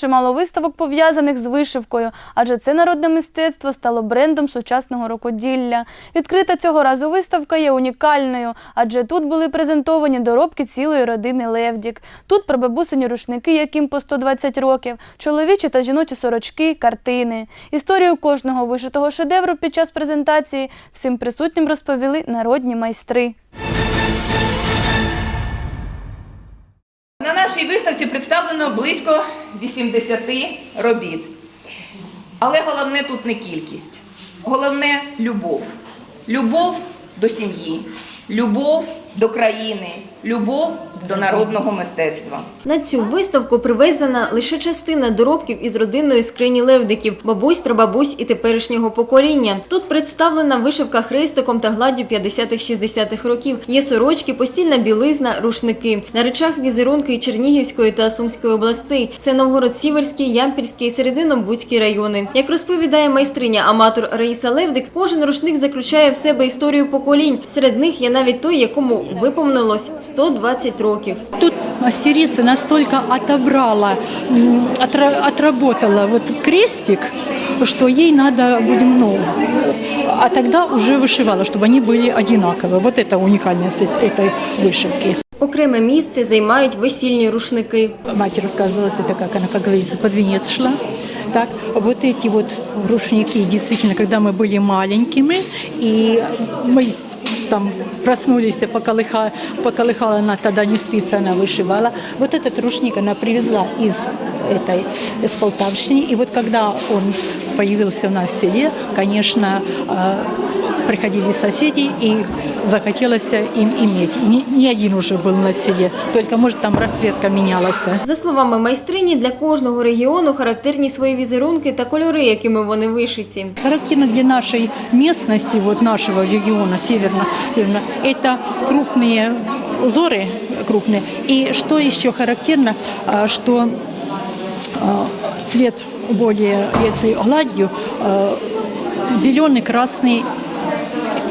Чимало виставок пов'язаних з вишивкою, адже це народне мистецтво стало брендом сучасного рукоділля. Відкрита цього разу виставка є унікальною, адже тут були презентовані доробки цілої родини Левдік. Тут прабабусині рушники, яким по 120 років, чоловічі та жіночі сорочки, картини. Історію кожного вишитого шедевру під час презентації всім присутнім розповіли народні майстри. Представлено близько 80 робіт. Але головне тут не кількість. Головне любов. Любов до сім'ї, любов до країни, любов до народного мистецтва. На цю виставку привезена лише частина доробків із родинної скрині левдиків, бабусь, прабабусь і теперішнього покоління. Тут представлена вишивка хрестиком та гладдю 50-60-х років. Є сорочки, постільна білизна, рушники. На речах візерунки Чернігівської та Сумської областей. Це Новгород-Сіверський, Ямпільський і райони. Як розповідає майстриня аматор Раїса Левдик, кожен рушник заключає в себе історію поколінь. Серед них є навіть той, якому виповнилось 120 років. Тут мастерица настолько отобрала, м, отра- отработала вот крестик, что ей надо будем, ну, а тогда уже вышивала, чтобы они были одинаковые. Вот это уникальность э- этой вышивки. Окреме місце займають весільні рушники. Мать рассказывала, это как она, как говорится, под венец шла. Так, вот эти вот рушники, действительно, когда мы были маленькими, и мы там проснулись, поколыха, поколыхала она, тогда не спицы она вышивала. Вот этот рушник она привезла из этой, из Полтавщины. И вот когда он появился у нас в селе, конечно, э, приходили соседи и захотелось им иметь. И не, не один уже был на селе, только, может, там расцветка менялась. За словами майстрині, для кожного регіону характерні свої візерунки та кольори, якими вони вишиті. Характерно для нашей местности, вот нашего региона северно, северно это крупные узоры крупные. И что еще характерно, а, что а, цвет более, если гладью, зеленый, красный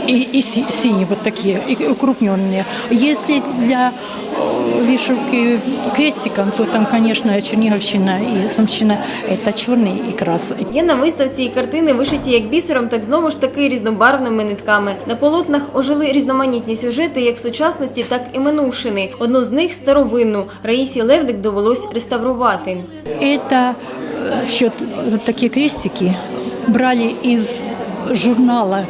и, и си- синий вот такие, и укрупненные. Если для э, вишивки крестиком, то там, конечно, Черниговщина и Сумщина – это черный и красный. Є на виставці і картини вишиті як бісером, так знову ж таки різнобарвними нитками. На полотнах ожили різноманітні сюжети як сучасності, так і минувшини. Одну з них старовинну Раїсі Левдик довелось реставрувати. Это э, счет, вот такие крестики брали из журнала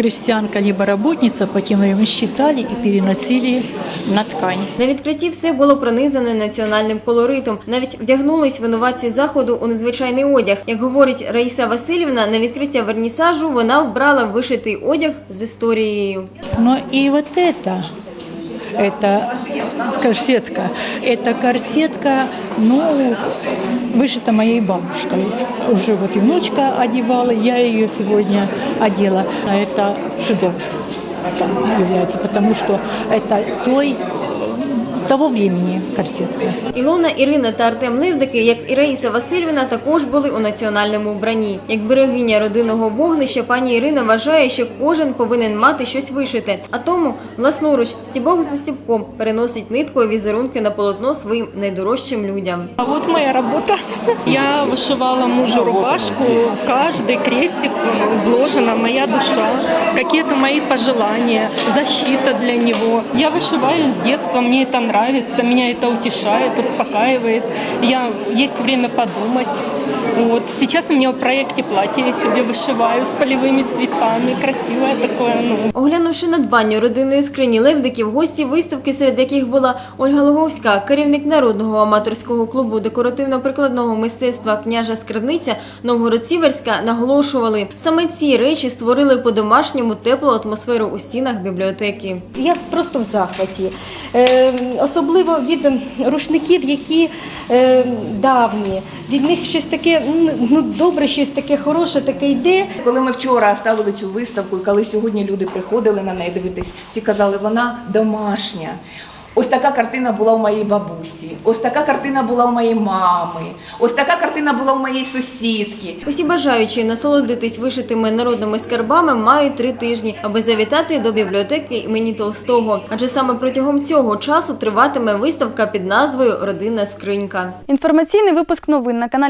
«Крестьянка либо работница», по тем временам считали и переносили на ткань. На відкритті все було пронизане національним колоритом. Навіть вдягнулись винуватці заходу у незвичайний одяг. Як говорить Раїса Васильівна, на відкриття вернісажу вона вбрала вишитий одяг з історією. Ну і вот это, это корсетка, это корсетка, ну, вышита моей бабушкой. Уже вот и внучка одевала, я ее сегодня одела. А это шедевр там является, потому что это той, того времени корсетка. Ілона, Ірина та Артем Левдики, як і Раїса Васильівна, також були у національному вбранні. Як берегиня родинного вогнища, пані Ірина вважає, що кожен повинен мати щось вишите. А тому власноруч стібок за стібком переносить ниткою візерунки на полотно своїм найдорожчим людям. А вот моя работа. Я вышивала мужу рубашку, в каждый крестик вложена моя душа, какие-то мои пожелания, защита для него. Я вышиваю с детства, мне это нравится, меня это утешает, успокаивает. Я есть время подумать. Вот. Сейчас у меня в проекте платье я себе вышиваю с полевыми цветами, красивое такое, ну, Оглянувши надбання родинної скрині Левдиків, гості виставки, серед яких була Ольга Логовська, керівник народного аматорського клубу декоративно-прикладного мистецтва княжа Скарбниця Новгород-Сіверська, наголошували, саме ці речі створили по-домашньому теплу атмосферу у стінах бібліотеки. Я просто в захваті. Е, особливо від рушників, які е, давні. Від них щось таке ну, добре, щось таке хороше, таке йде. Коли ми вчора ставили цю виставку, і коли сьогодні люди приходили на неї дивитись, всі казали, вона домашня. Ось така картина була у моєї бабусі, ось така картина була у моєї мами, ось така картина була у моєї сусідки. Усі бажаючі насолодитись вишитими народними скарбами мають три тижні, аби завітати до бібліотеки імені Толстого. Адже саме протягом цього часу триватиме виставка під назвою Родинна скринька. Інформаційний випуск новин на каналі